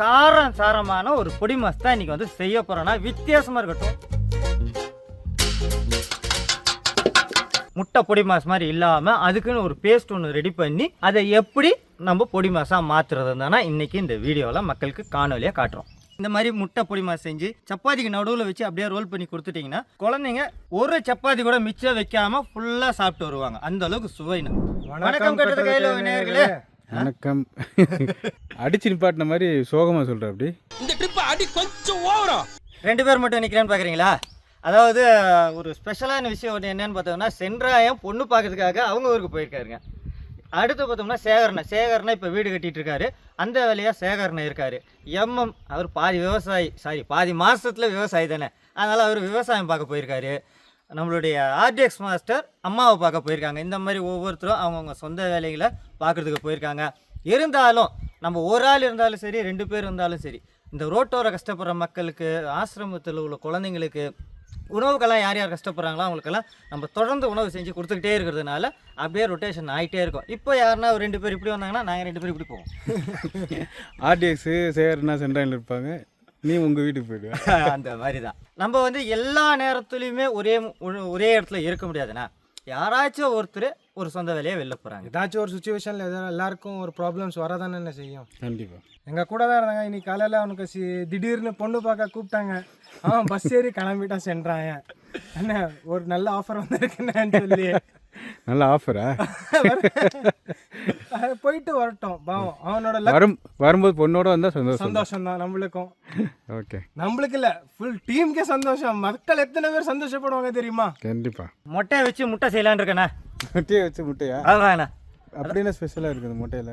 காரம் சாரமான ஒரு பொடி மாஸ் தான் இன்றைக்கி வந்து செய்ய போகிறோன்னா வித்தியாசமாக இருக்கட்டும். முட்டை பொடி மாஸ் மாதிரி இல்லாமல் அதுக்குன்னு ஒரு பேஸ்ட் ஒன்று ரெடி பண்ணி அதை எப்படி நம்ம பொடி மாசாக மாற்றுறது தானே இன்றைக்கி இந்த வீடியோவில் மக்களுக்கு காணொலியாக காட்டுறோம். இந்த மாதிரி முட்டை பொடி மாஸ் செஞ்சு சப்பாத்திக்கு நடுவில் வச்சு அப்படியே ரோல் பண்ணி கொடுத்துட்டிங்கன்னா குழந்தைங்க ஒரு சப்பாத்தி கூட மிச்சம் வைக்காமல் ஃபுல்லாக சாப்பிட்டு வருவாங்க. அந்த அளவுக்கு சுவைன்னு வணக்கம் கட்டுறது கையில் நேர்களே வணக்கம். அடிச்சு நிப்பாட்டின மாதிரி சோகமாக சொல்கிற அப்படி. இந்த ட்ரிப் அடி கொஞ்சம் ஓவரா. ரெண்டு பேர் மட்டும் நிற்கிறேன்னு பார்க்குறீங்களா அதாவது ஒரு ஸ்பெஷலான விஷயம் ஒன்று என்னன்னு பார்த்தோம்னா சென்றாயம் பொண்ணு பார்க்கறதுக்காக அவங்க ஊருக்கு போயிருக்காருங்க. அடுத்து பார்த்தோம்னா சேகரனை சேகரனை இப்போ வீடு கட்டிட்டு இருக்காரு. அந்த வேலையாக சேகரனை இருக்காரு. எம்எம் அவர் பாதி விவசாயி சாரி பாதி மாசத்துல விவசாயி தானே. அதனால் அவர் விவசாயம் பார்க்க போயிருக்காரு. நம்மளுடைய ஆர்டிஎக்ஸ் மாஸ்டர் அம்மாவை பார்க்க போயிருக்காங்க. இந்த மாதிரி ஒவ்வொருத்தரும் அவங்கவுங்க சொந்த வேலைகளை பார்க்குறதுக்கு போயிருக்காங்க. இருந்தாலும் நம்ம ஒரு ஆள் இருந்தாலும் சரி ரெண்டு பேர் இருந்தாலும் சரி இந்த ரோட்டோர கஷ்டப்படுற மக்களுக்கு ஆசிரமத்தில் உள்ள குழந்தைங்களுக்கு உணவுக்கெல்லாம் யார் யார் கஷ்டப்படுறாங்களோ அவங்களுக்கெல்லாம் நம்ம தொடர்ந்து உணவு செஞ்சு கொடுத்துக்கிட்டே இருக்கிறதுனால அப்படியே ரொட்டேஷன் ஆகிட்டே இருக்கும். இப்போ யாருன்னா ஒரு ரெண்டு பேர் இப்படி வந்தாங்கன்னா நாங்கள் ரெண்டு பேர் இப்படி போவோம். ஆர்டிஎக்ஸு சேகர்னா சென்ட்ராயில் இருப்பாங்க. நீ உங்கள் வீட்டுக்கு போயிடுவேன் அந்த மாதிரி தான் நம்ம வந்து எல்லா நேரத்துலையுமே ஒரே ஒரே இடத்துல இருக்க முடியாதுண்ணா யாராச்சும் ஒருத்தர் ஒரு சொந்த வேலையை வெளில போகிறாங்க ஏதாச்சும் ஒரு சுச்சுவேஷனில் எதாவது எல்லாருக்கும் ஒரு ப்ராப்ளம்ஸ் வரதானே என்ன செய்யும்? கண்டிப்பாக எங்கள் கூட தான் இருந்தாங்க. இன்னைக்கு காலையில் அவனுக்கு சி திடீர்னு பொண்ணு பார்க்க கூப்பிட்டாங்க. அவன் பஸ் ஏறி கிளம்பிட்டான் சென்றான். என்ன ஒரு நல்ல ஆஃபர் வந்திருக்குன்னு சொல்லி. நல்ல ஆஃபரா அது போயிட்டு வரட்டும் பாவம். அவனோட வரும் வரும்போது பொண்ணோட வந்தால் சந்தோஷம் சந்தோஷம் தான் நம்மளுக்கும். ஓகே. நம்மளுக்கு இல்லை ஃபுல் டீமுக்கே சந்தோஷம். மக்கள் எத்தனை பேர் சந்தோஷப்படுவாங்க தெரியுமா? கண்டிப்பாக மொட்டையை வச்சு முட்டை செய்யலான்னு இருக்கேண்ணா. முட்டையை வச்சு முட்டையா? அதுதாண்ணா அப்படி என்ன ஸ்பெஷலாக இருக்குது முட்டையில்.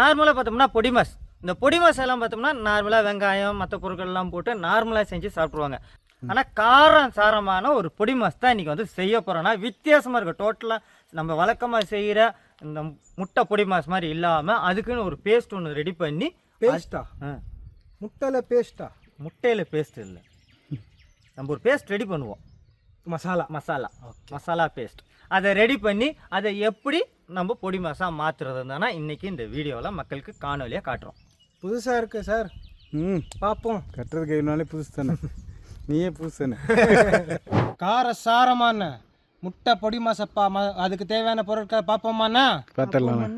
நார்மலாக பார்த்தோம்னா பொடி மாஸ். இந்த பொடி மாஸ் எல்லாம் பார்த்தோம்னா நார்மலாக வெங்காயம் மற்ற பொருட்கள்லாம் போட்டு நார்மலாக செஞ்சு சாப்பிட்ருவாங்க ஆனால் காரம் சாரமான ஒரு பொடி மாஸ் தான் இன்றைக்கி வந்து செய்ய போகிறோன்னா வித்தியாசமாக இருக்கும் டோட்டலாக நம்ம வழக்கமாக செய்கிற இந்த முட்டை பொடி மாஸ் மாதிரி இல்லாமல் அதுக்குன்னு ஒரு பேஸ்ட் ஒன்று ரெடி பண்ணி பேஸ்டா ஆ, முட்டையில் பேஸ்டா முட்டையில் பேஸ்ட் இல்லை. நம்ம ஒரு பேஸ்ட் ரெடி பண்ணுவோம். மசாலா. மசாலா. மசாலா பேஸ்ட் அதை ரெடி பண்ணி அதை எப்படி நம்ம பொடி மாசா மாற்றுறது தானே இன்றைக்கி இந்த வீடியோவில் மக்களுக்கு காணொலியாக காட்டுறோம். புதுசாக இருக்கு சார். ம். பார்ப்போம் கட்டுறது கைனாலே புதுசு தானே. நீயே புதுசு தானே கார சாரமான முட்டை பொடி மாசப்பா அதுக்கு தேவையான பொருட்கள் பார்ப்போமாண்ணா? பார்த்துடலாம்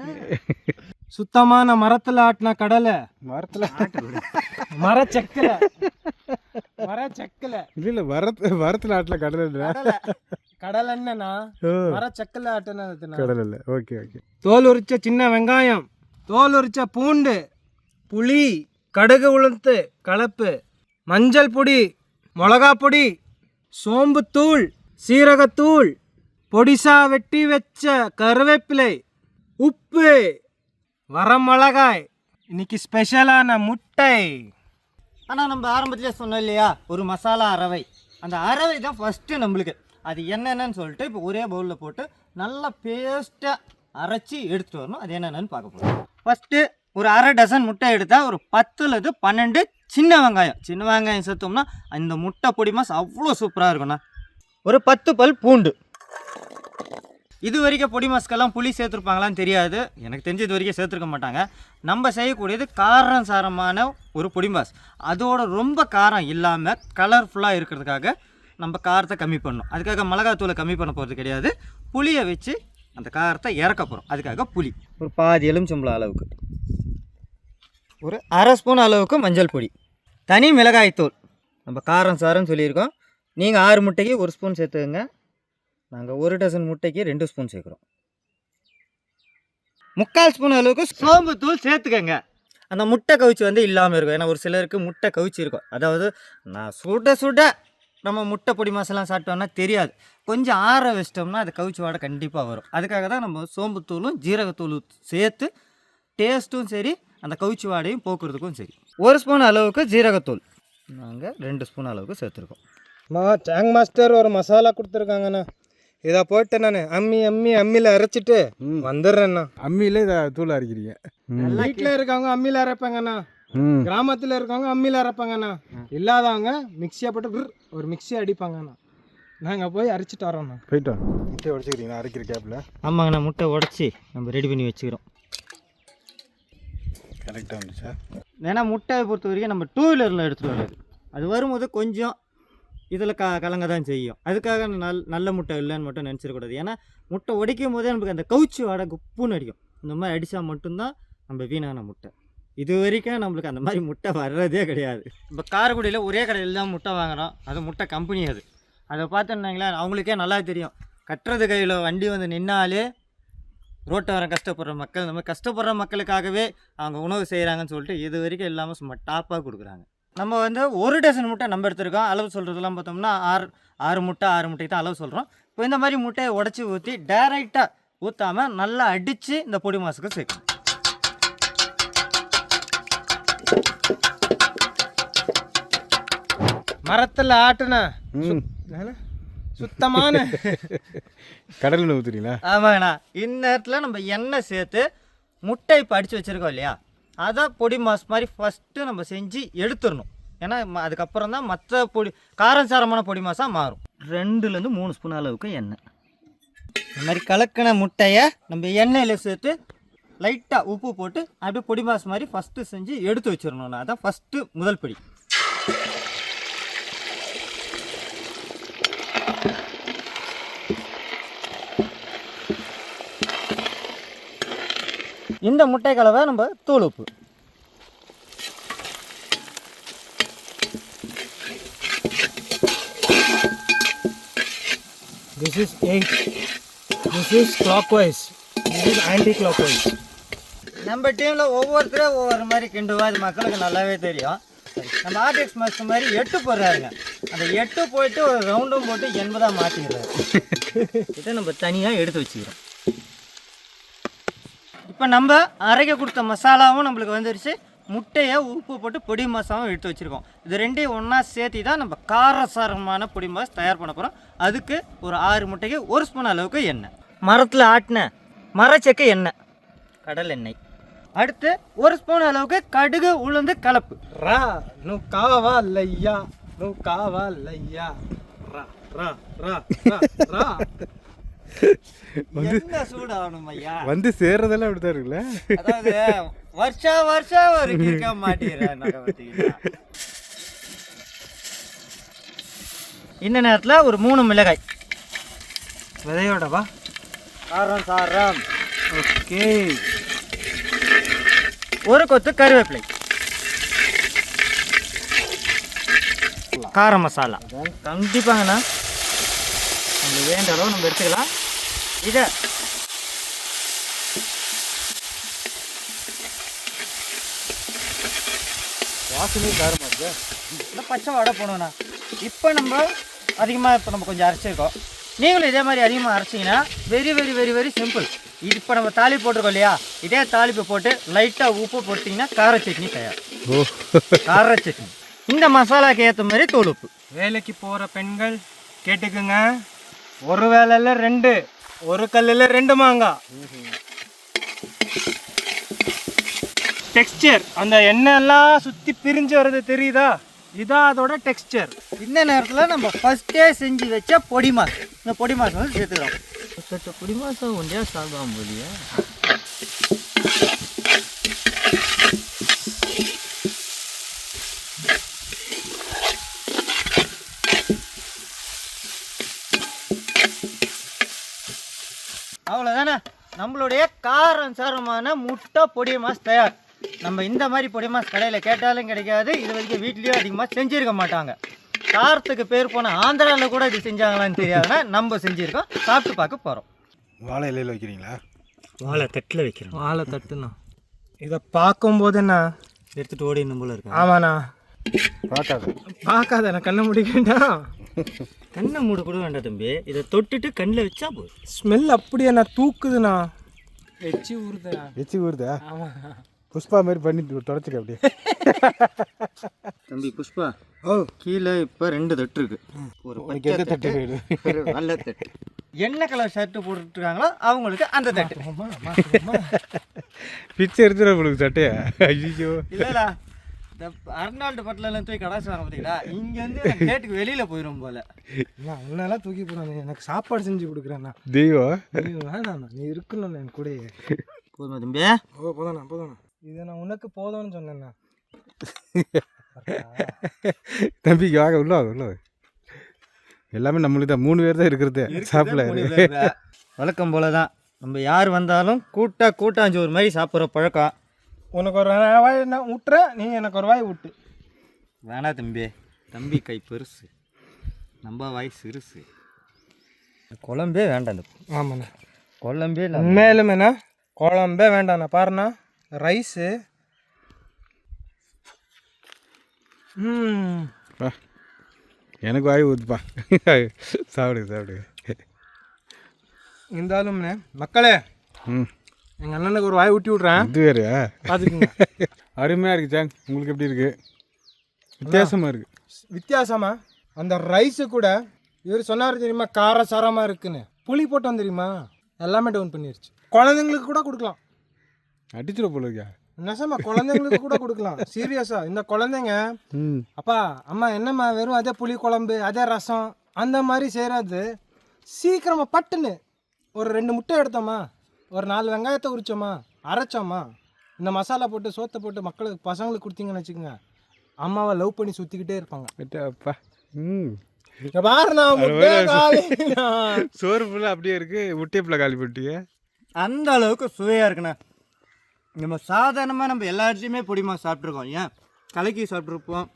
சுத்தமான மரத்துல ஆட்டின கடலை. மரத்தில் மர செக்கல மர செக்கல இல்லை இல்லை வரத்து வரத்தில் ஆட்டில் கடல் கடலை. என்னன்னா மர செக்கல ஆட்டினதுண்ணா. கடல் இல்லை. Okay okay. தோல் உரிச்ச சின்ன வெங்காயம் தோல் உரிச்ச பூண்டு புளி கடுகு உளுந்து கலப்பு மஞ்சள் பொடி மிளகா பொடி சோம்புத்தூள் சீரகத்தூள் பொடிசா வெட்டி வச்ச கருவேப்பிலை உப்பு வரமிளகாய். இன்னைக்கு ஸ்பெஷலான முட்டை. ஆனால் நம்ம ஆரம்பத்திலே சொன்னோம் இல்லையா ஒரு மசாலா அரவை அந்த அரவை தான் ஃபஸ்ட்டு நம்மளுக்கு. அது என்னென்னு சொல்லிட்டு இப்போ ஒரே பவுலில் போட்டு நல்லா பேஸ்ட்டாக அரைச்சி எடுத்துட்டு வரணும். அது என்னென்னு பார்க்க போகிறோம் ஃபஸ்ட்டு ஒரு அரை டசன் முட்டை எடுத்தால் ஒரு பத்துலேருந்து பன்னெண்டு சின்ன வெங்காயம். சின்ன வெங்காயம் சேர்த்தோம்னா அந்த முட்டை பொடி மாஸ் அவ்வளோ சூப்பராக இருக்கும்ண்ணா. ஒரு பத்து பல் பூண்டு. இது வரைக்கும் பொடி மாஸ்க்கெல்லாம் புளி சேர்த்துருப்பாங்களான்னு தெரியாது. எனக்கு தெரிஞ்சு இது வரைக்கும் சேர்த்துருக்க மாட்டாங்க. நம்ம செய்யக்கூடியது காரம் சாரமான ஒரு பொடி மாஸ் அதோட ரொம்ப காரம் இல்லாமல் கலர்ஃபுல்லாக இருக்கிறதுக்காக நம்ம காரத்தை கம்மி பண்ணணும். அதுக்காக மிளகாத்தூளை கம்மி பண்ண போகிறது கிடையாது. புளியை வச்சு அந்த காரத்தை இறக்க போகிறோம் அதுக்காக புளி. ஒரு பாதி எலுமிச்சம்பளம் அளவுக்கு. ஒரு அரை ஸ்பூன் அளவுக்கு மஞ்சள் பொடி. தனி மிளகாய்த்தூள் நம்ம காரம் சாரம்னு சொல்லியிருக்கோம். நீங்கள் ஆறு முட்டைக்கு ஒரு ஸ்பூன் சேர்த்துக்கங்க. நாங்கள் ஒரு டசன் முட்டைக்கு ரெண்டு ஸ்பூன் சேர்க்குறோம். முக்கால் ஸ்பூன் அளவுக்கு சோம்பு தூள் சேர்த்துக்கங்க. அந்த முட்டை கவுச்சி வந்து இல்லாமல் இருக்கும். ஏன்னா ஒரு சிலருக்கு முட்டை கவுச்சி இருக்கும். அதாவது நான் சுட சுட நம்ம முட்டை பொடி மசாலாம் சாப்பிட்டோம்னா தெரியாது. கொஞ்சம் ஆற வச்சிட்டோம்னா அது கவுச்சி வாடை கண்டிப்பாக வரும். அதுக்காக தான் நம்ம சோம்புத்தூளும் ஜீரகத்தூளும் சேர்த்து டேஸ்ட்டும் சரி அந்த கவுச்சி வாடையும் போக்குறதுக்கும் சரி. ஒரு ஸ்பூன் அளவுக்கு ஜீரகத்தூள். நாங்கள் ரெண்டு ஸ்பூன் அளவுக்கு சேர்த்துருக்கோம். மா டேங் மாஸ்டர் ஒரு மசாலா கொடுத்துருக்காங்கண்ணா. இதை போட்டு நான் அம்மி அம்மி அம்மியில் அரைச்சிட்டு ம். வந்துடுறேண்ணா. அம்மியிலே இதை தூள் அரைக்கிறீங்க. வீட்டில் இருக்கவங்க அம்மியில் அரைப்பாங்கண்ணா. கிராமத்தில் இருக்கவங்க அம்மியில் அரைப்பாங்கண்ணா இல்லாதவங்க மிக்சியை போட்டு ஒரு மிக்ஸி அடிப்பாங்கண்ணா நாங்கள் போய் அரைச்சிட்டு வரோண்ணா போயிட்டு முட்டையை உடச்சிக்கிறீங்களா? அரைக்கிற கேப்பில் ஆமாங்கண்ணா முட்டை உடச்சி நம்ம ரெடி பண்ணி வச்சுக்கிறோம். கரெக்டாக வந்துச்சா? ஏன்னா முட்டையை பொறுத்த வரைக்கும் நம்ம டூ வீலரில் எடுத்துகிட்டு வராது அது வரும்போது கொஞ்சம் இதில் க கலங்க தான் செய்யும். அதுக்காக நல் நல்ல முட்டை இல்லைன்னு மட்டும் நினச்சிடக்கூடாது. ஏன்னா முட்டை உடைக்கும் போதே நமக்கு அந்த கவுச்சி வாடை குப்புன்னு அடிக்கும். இந்த மாதிரி அடித்தா மட்டும்தான் நம்ம வீணான முட்டை. இது வரைக்கும் நம்மளுக்கு அந்த மாதிரி முட்டை வர்றதே கிடையாது. இப்போ காரைக்குடியில் ஒரே கடையில் தான் முட்டை வாங்குகிறோம் அது முட்டை கம்பெனி அது. அதை பார்த்துன்னாங்களேன் அவங்களுக்கே நல்லா தெரியும். கட்டுறது கையில் வண்டி வந்து நின்னாலே ரோட்டை வர கஷ்டப்படுற மக்கள் இந்த மாதிரி கஷ்டப்படுற மக்களுக்காகவே அவங்க உணவு செய்கிறாங்கன்னு சொல்லிட்டு இது வரைக்கும் இல்லாமல் சும்மா டாப்பாக கொடுக்குறாங்க. நம்ம வந்து ஒரு டசன் முட்டை நம்ம எடுத்திருக்கோம். அளவு சொல்கிறதுலாம் பார்த்தோம்னா ஆறு ஆறு முட்டை ஆறு முட்டைக்கு தான் அளவு சொல்கிறோம் இப்போ இந்த மாதிரி முட்டையை உடச்சி ஊற்றி டைரெக்டாக ஊற்றாமல் நல்லா அடித்து இந்த பொடி மாசுக்கு சேர்க்கணும். மரத்தில் ஆட்டுனா சுத்தமான கடலில் ஊற்றுறீங்களா ஆமாங்கண்ணா. இந்நேரத்தில் நம்ம எண்ணெய் சேர்த்து முட்டை இப்போ அடித்து வச்சுருக்கோம் இல்லையா? அதை பொடி மாஸ் மாதிரி ஃபஸ்ட்டு நம்ம செஞ்சு எடுத்துடணும். ஏன்னா அதுக்கப்புறம் தான் மற்ற பொடி காரம் சாரமான பொடி மாசாக மாறும். ரெண்டுலேருந்து மூணு ஸ்பூன் அளவுக்கு எண்ணெய். இந்த மாதிரி கலக்கின முட்டையை நம்ம எண்ணெயில் சேர்த்து லைட்டாக உப்பு போட்டு அப்படியே பொடி மாஸ் மாதிரி ஃபஸ்ட்டு செஞ்சு எடுத்து வச்சிடணும்ண்ணா அதான் ஃபஸ்ட்டு முதல் படி. இந்த முட்டை கலவை நம்ம தூள் உப்பு. This is eight this is clockwise. This is is anti wise நம்ம டீமில் ஒவ்வொருத்தரும் ஒவ்வொரு மாதிரி கிண்டுவா அது மக்களுக்கு நல்லாவே தெரியும். நம்ம ஆர்டிஎக்ஸ் மாஸ்டர் மாதிரி எட்டு போடுறாருங்க. அந்த எட்டு போயிட்டு ஒரு ரவுண்டும் போட்டு எண்பதாக மாற்றிக்கிறாரு இதை நம்ம தனியாக எடுத்து வச்சுக்கிறோம். இப்போ நம்ம அரைக்க கொடுத்த மசாலாவும் நம்மளுக்கு வந்துருச்சு. முட்டையை உப்பு போட்டு பொடி மாசாவும் எடுத்து வச்சுருக்கோம். இது ரெண்டையும் ஒன்றா சேர்த்து தான் நம்ம காரசாரமான பொடி மாஸ் தயார் பண்ண போகிறோம் அதுக்கு ஒரு ஆறு முட்டைக்கு ஒரு ஸ்பூன் அளவுக்கு எண்ணெய். மரத்தில் ஆட்டின மரச்செக்கு எண்ணெய். கடல் எண்ணெய். அடுத்து ஒரு ஸ்பூன் அளவுக்கு கடுகு உளுந்து கலப்பு. ரா நூ காவா லையா நூ காவா லையா. ரா ரா ரா ரா ரா. வந்து சூடு ஐயா? வந்து சேர்றதெல்லாம் அப்படிதான் இருக்குல்ல? அதாவது வருஷா வருஷா ஒரு கேட்க மாட்டேங்கிறேன் இந்த நேரத்தில் ஒரு மூணு மிளகாய். விதையோடவா? காரம் சாரம். ஓகே ஒரு கொத்து கருவேப்பிலை. கார மசாலா. கண்டிப்பாங்கண்ணா. நம்ம வேண்ட அளவு நம்ம எடுத்துக்கலாம். இதை. வாசனையும் காரமாக இருக்கா. இந்த பச்சை வடை போடணும்ண்ணா. இப்போ நம்ம அதிகமாக இப்போ நம்ம கொஞ்சம் அரைச்சிருக்கோம். நீங்களும் இதே மாதிரி அதிகமாக அரைச்சிங்கன்னா very very very very simple இது இப்போ நம்ம தாளிப்பு போட்டிருக்கோம் இல்லையா? இதே தாளிப்பு போட்டு லைட்டாக உப்பு போட்டிங்கன்னா கார சட்னி தயார். ஓ. கார சட்னி. இந்த மசாலாக்கு ஏற்ற மாதிரி தூள் உப்பு. வேலைக்கு போகிற பெண்கள் கேட்டுக்குங்க. ஒரு வேலையில் ரெண்டு ஒரு கல்லில் ரெண்டு மாங்காய் டெக்ஸ்சர் அந்த எண்ணெய் எல்லாம் சுற்றி பிரிஞ்சு வர்றது தெரியுதா? இதான் அதோட டெக்ஸ்சர் இந்த நேரத்தில் நம்ம ஃபஸ்ட்டே செஞ்சு வச்ச பொடி மாஸ் இந்த பொடி மாஸ் வந்து சேர்த்துக்கிறோம். பொடி மாசம் ஒன்றே சாப்பிடாம போலியா அவ்வளோதானே நம்மளுடைய காரம் சாரமான முட்டை பொடி மாஸ் தயார். நம்ம இந்த மாதிரி பொடி மாஸ் கடையில் கேட்டாலும் கிடைக்காது. இது வரைக்கும் வீட்லேயும் அதிகமாக செஞ்சுருக்க மாட்டாங்க. காரத்துக்கு பேர் போன ஆந்திராவில் கூட இது செஞ்சாங்களான்னு தெரியாதுன்னா நம்ம செஞ்சுருக்கோம். சாப்பிட்டு பார்க்க போகிறோம் வாழை இலையில் வைக்கிறீங்களா? வாழை தட்டில் வைக்கிறோம். வாழை தட்டுண்ணா. இதை பார்க்கும்போதுண்ணா எடுத்துகிட்டு ஓடினும் போல இருக்கு? ஆமாண்ணா. பார்க்காத. பார்க்காத நான் கண்ணை முடிக்கிட்டேன் கண்ணை மூட கூட வேண்டாம் தம்பி. இதை தொட்டுட்டு கண்ணில் வச்சா போதும். ஸ்மெல் அப்படியே நான் தூக்குதுண்ணா. எச்சி ஊறுதுண்ணா எச்சி ஊறுதா? ஆமாம் புஷ்பா மாதிரி பண்ணி தொடச்சிக்க அப்படியே. தம்பி புஷ்பா ஓ. கீழே இப்போ ரெண்டு தட்டு இருக்கு. ஒரு எந்த தட்டு வேணும் ஒரு நல்ல தட்டு. என்ன கலர் ஷர்ட் போட்டுருக்காங்களோ அவங்களுக்கு அந்த தட்டு. பிச்சை எடுத்துட உங்களுக்கு சட்டையா ஐயோ இல்லடா இந்த அர்னால்டு பட்டிலெல்லாம் தூக்கி கடாசி வர பார்த்தீங்களா இங்கேருந்து கேட்டுக்கு வெளியில் போயிடும் போல. நான் அவனெல்லாம் தூக்கி போடாது எனக்கு சாப்பாடு செஞ்சு கொடுக்குறேண்ணா தெய்வம் வேணாண்ணா நீ இருக்கணும் என் கூடயே. போதுமா தம்பி? ஓ போதாண்ணா போதாண்ணா இது நான் உனக்கு போதும்னு சொன்னேண்ணா. தம்பிக்கு வாங்க உள்ள வாங்க உள்ள வாங்க. எல்லாமே நம்மளுக்கு தான். மூணு பேர் தான் இருக்கிறது. சாப்பிடல. வழக்கம் போல தான். நம்ம யார் வந்தாலும் கூட்டா கூட்டாஞ்சோறு மாதிரி சாப்பிட்ற பழக்கம். உனக்கு ஒரு வாய் நான் விட்டுறேன் நீ எனக்கு ஒரு வாய் விட்டு வேணா தம்பி. தம்பி கை பெருசு. நம்ம வாய் சிறுசு. குழம்பே வேண்டாம் ஆமாண்ணா. குழம்பே இல்லை உண்மையிலுமேண்ணா குழம்பே வேண்டாண்ணா. பாருண்ணா ரைஸு ம். வா. எனக்கு வாய் ஊத்துப்பா. சாப்பிடு சாப்பிடு. இருந்தாலும்ண்ணே மக்களே ம். எங்கள் அண்ணனுக்கு ஒரு வாய் ஊட்டி விட்றேன். இது வேறையா? பார்த்துக்குங்க. அருமையாக இருக்கு சாங் உங்களுக்கு எப்படி இருக்கு? வித்தியாசமாக இருக்கு. வித்தியாசமா? அந்த ரைஸு கூட இவர் சொன்னார் தெரியுமா? காரசாரமாக இருக்குன்னு. புளி போட்டோம் தெரியுமா? எல்லாமே டவுன் பண்ணிருச்சு. குழந்தைங்களுக்கு கூட கொடுக்கலாம். அடிச்சிட போல இருக்கா. நெசமா குழந்தைங்களுக்கு கூட கொடுக்கலாம். சீரியஸா இந்த குழந்தைங்க அப்பா அம்மா என்னம்மா வெறும் அதே புளி குழம்பு அதே ரசம் அந்த மாதிரி செய்கிறது சீக்கிரமா பட்டுன்னு ஒரு ரெண்டு முட்டை எடுத்தோமா ஒரு நாலு வெங்காயத்தை உரிச்சோமா அரைச்சோமா இந்த மசாலா போட்டு சோத்தை போட்டு மக்களுக்கு பசங்களுக்கு கொடுத்தீங்கன்னு வச்சுக்கோங்க அம்மாவை லவ் பண்ணி சுற்றிக்கிட்டே இருப்பாங்க. அப்பா. ம். சோறு ஃபுல்லாக அப்படியே இருக்கு. முட்டைப்பில் காலி போட்டீங்க அந்த அளவுக்கு சுவையாக இருக்குண்ணா. நம்ம சாதாரணமாக நம்ம எல்லா இடத்துலையுமே பொடிமா சாப்பிட்ருக்கோம் ஏன்? கலக்கி சாப்பிட்ருப்போம்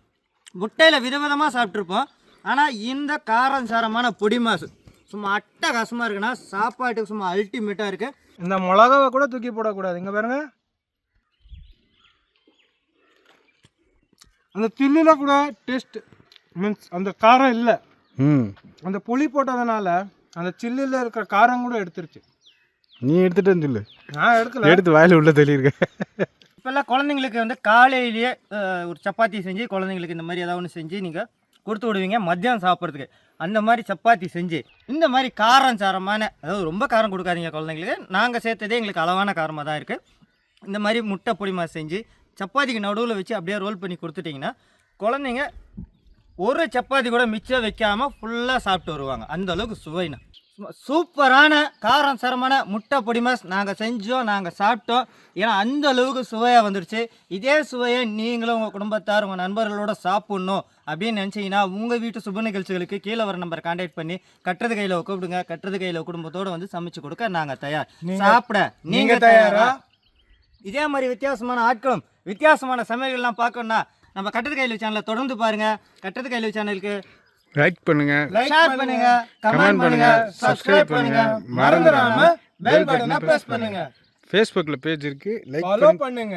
முட்டையில் விதவிதமாக சாப்பிட்ருப்போம் ஆனால் இந்த காரம் சாரமான பொடி மாசு சும்மா அட்டகாசமாக இருக்குண்ணா சாப்பாட்டுக்கு சும்மா அல்டிமேட்டாக இருக்குது இந்த மிளகாவை கூட தூக்கி போடக்கூடாது. இங்க பாருங்க. அந்த சில்லில் கூட டேஸ்ட் மீன்ஸ் அந்த காரம் இல்லை. ம். அந்த புளி போட்டதுனால அந்த சில்லில் இருக்கிற காரம் கூட எடுத்துருச்சு. நீ எடுத்துட்டேன்னு சொல்லு. நான் எடுக்கல. எடுத்து வாயில உள்ள தள்ளியிருக்க. இப்போல்லாம் குழந்தைங்களுக்கு வந்து காலையிலேயே ஒரு சப்பாத்தி செஞ்சு குழந்தைங்களுக்கு இந்த மாதிரி ஏதாவது ஒன்று செஞ்சு நீங்கள் கொடுத்து விடுவீங்க மத்தியானம் சாப்பிட்றதுக்கு. அந்த மாதிரி சப்பாத்தி செஞ்சு இந்த மாதிரி காரம் சாரமான அதாவது ரொம்ப காரம் கொடுக்காதீங்க குழந்தைங்களுக்கு. நாங்கள் சேர்த்ததே எங்களுக்கு அளவான காரமாக தான் இருக்குது இந்த மாதிரி முட்டை பொடிமா செஞ்சு சப்பாத்திக்கு நடுவில் வச்சு அப்படியே ரோல் பண்ணி கொடுத்துட்டிங்கன்னா குழந்தைங்க ஒரு சப்பாத்தி கூட மிச்சம் வைக்காமல் ஃபுல்லாக சாப்பிட்டு வருவாங்க. அந்த அளவுக்கு சுவைண்ணா சூப்பரான காரம் சரமான முட்டை பொடிமாஸ் நாங்கள் செஞ்சோம் நாங்கள் சாப்பிட்டோம். ஏன்னா அந்த அளவுக்கு சுவையாக வந்துடுச்சு இதே சுவையை நீங்களும் உங்கள் குடும்பத்தார் உங்கள் நண்பர்களோட சாப்பிட்ணும் அப்படின்னு நினச்சிங்கன்னா உங்கள் வீட்டு சுப நிகழ்ச்சிகளுக்கு கீழே வர நம்பரை கான்டாக்ட் பண்ணி கட்டுறது கையில் கூப்பிடுங்க. கட்டுறது கையில் குடும்பத்தோடு வந்து சமைச்சு கொடுக்க நாங்கள் தயார். சாப்பிட நீங்கள் தயாரா? இதே மாதிரி வித்தியாசமான ஆட்களும் வித்தியாசமான சமையல்கள்லாம் பார்க்கணும்னா நம்ம கட்டது கையில் சேனலை தொடர்ந்து பாருங்க. கட்டது கையில் சேனலுக்கு லைக் பண்ணுங்க. ஷேர் பண்ணுங்க. கமெண்ட் பண்ணுங்க. சப்ஸ்கிரைப் பண்ணுங்க. மறந்துடாம பெல் பட்டனை பிரஸ் பண்ணுங்க. ஃபேஸ்புக்கில் பேஜ் இருக்கு. லைக் ஃபாலோ பண்ணுங்க.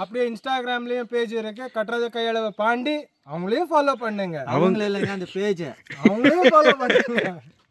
அப்படியே இன்ஸ்டாகிராம்லயும் பேஜ் இருக்கு. கட்டுறது கையளவு பாண்டி. அவங்களையும் ஃபாலோ பண்ணுங்க. அவங்கள இல்லைங்க அந்த பேஜை அவங்களையும் ஃபாலோ பண்ணுங்க.